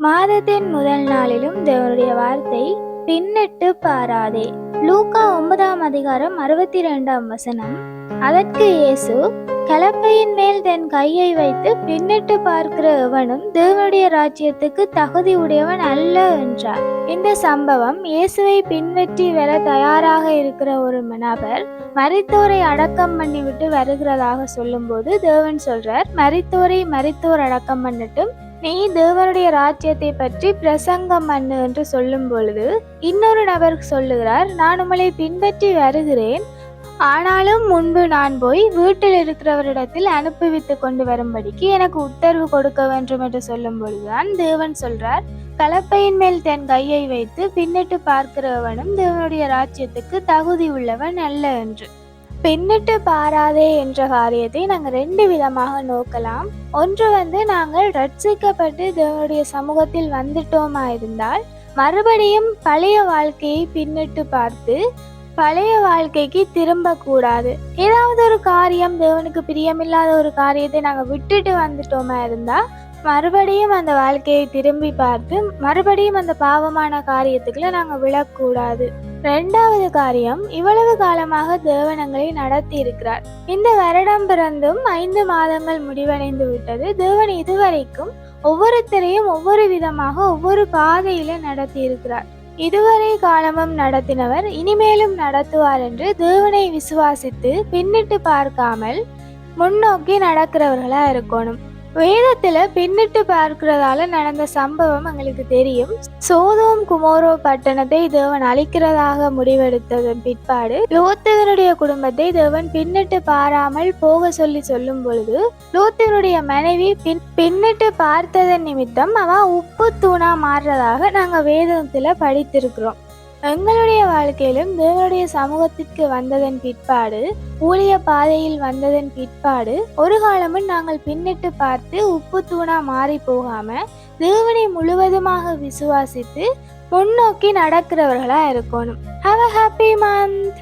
மாதத்தின் முதல் நாளிலும் தேவனுடைய வார்த்தை பின்னிட்டு பாராதே. லூக்கா ஒன்பதாம் அதிகாரம் அறுபத்தி ரெண்டாம் வசனம். அதற்கு இயேசு கலப்பையின் மேல் தன் கையை வைத்து பின்னிட்டு பார்க்கிற எவனும் தேவனுடைய ராஜ்யத்துக்கு தகுதி உடையவன் அல்ல என்றார். இந்த சம்பவம் இயேசுவை பின்பற்றி வர தயாராக இருக்கிற ஒரு நபர் மரித்தோரை அடக்கம் பண்ணிவிட்டு வருகிறதாக சொல்லும்போது தேவன் சொல்றார் மரித்தோரை மரித்தோர் அடக்கம் பண்ணட்டும் நீ தேவனுடைய ராஜ்யத்தை பற்றி பிரசங்கம் பண்ணு என்று சொல்லும் பொழுது இன்னொரு நபர் சொல்லுகிறார் நான் உங்களை பின்பற்றி வருகிறேன். ஆனாலும் முன்பு நான் போய் வீட்டில் இருக்கிறவரிடத்தில் அனுப்பிவித்து கொண்டு வரும்படிக்கு எனக்கு உத்தரவு கொடுக்க வேண்டும் என்று சொல்லும் பொழுதுதான் தேவன் சொல்றார் கலப்பையின் மேல் தன் கையை வைத்து பின்னிட்டு பார்க்கிறவனும் தேவனுடைய ராஜ்யத்துக்கு தகுதி உள்ளவன் அல்ல என்று. பின்னிட்டு பாராதே என்ற காரியத்தை நாங்கள் ரெண்டு விதமாக நோக்கலாம். ஒன்று வந்து நாங்கள் ரட்சிக்கப்பட்டு தேவனுடைய சமூகத்தில் வந்துட்டோமா இருந்தால் மறுபடியும் பழைய வாழ்க்கையை பின்னிட்டு பார்த்து பழைய வாழ்க்கைக்கு திரும்ப கூடாது ஏதாவது ஒரு காரியம் தேவனுக்கு பிரியமில்லாத ஒரு காரியத்தை நாங்கள் விட்டுட்டு வந்துட்டோமா இருந்தால் மறுபடியும் அந்த வாழ்க்கையை திரும்பி பார்த்து மறுபடியும் அந்த பாவமான காரியத்துக்குள்ள நாங்கள் விழக்கூடாது. ரெண்டாவது காரியம் இவ்வளவு காலமாக தேவனங்களை நடத்தி இருக்கிறார் இந்த வருடம் பிறந்தும் ஐந்து மாதங்கள் முடிவடைந்து விட்டது. தேவன் இதுவரைக்கும் ஒவ்வொருத்தரையும் ஒவ்வொரு விதமாக ஒவ்வொரு பாதையில நடத்தி இருக்கிறார் இதுவரை காலமும் நடத்தினவர் இனிமேலும் நடத்துவார் என்று தேவனை விசுவாசித்து பின்னிட்டு பார்க்காமல் முன்னோக்கி நடக்கிறவர்களா இருக்கணும். வேதத்துல பின்னிட்டு பார்க்கிறதால நடந்த சம்பவம் எங்களுக்கு தெரியும். சோதோம் குமோரோ பட்டணத்தை தேவன் அழிக்கிறதாக முடிவெடுத்ததன் பிற்பாடு லோத்தவனுடைய குடும்பத்தை தேவன் பின்னிட்டு பாராமல் போக சொல்லி சொல்லும் பொழுது லோத்தவனுடைய மனைவி பின் பின்னிட்டு பார்த்ததன் நிமித்தம் அவன் உப்பு தூணா மாறுறதாக நாங்க வேதத்துல படித்திருக்கிறோம். எங்களுடைய வாழ்க்கையிலும் தேவனுடைய சமூகத்திற்கு வந்ததன் பிற்பாடு ஊழிய பாதையில் வந்ததன் பிற்பாடு ஒரு காலமும் நாங்கள் பின்னிட்டு பார்த்து உப்பு தூணா மாறி போகாம தேவனை முழுவதுமாக விசுவாசித்து முன்னோக்கி நடக்கிறவர்களா இருக்கணும். Have a happy month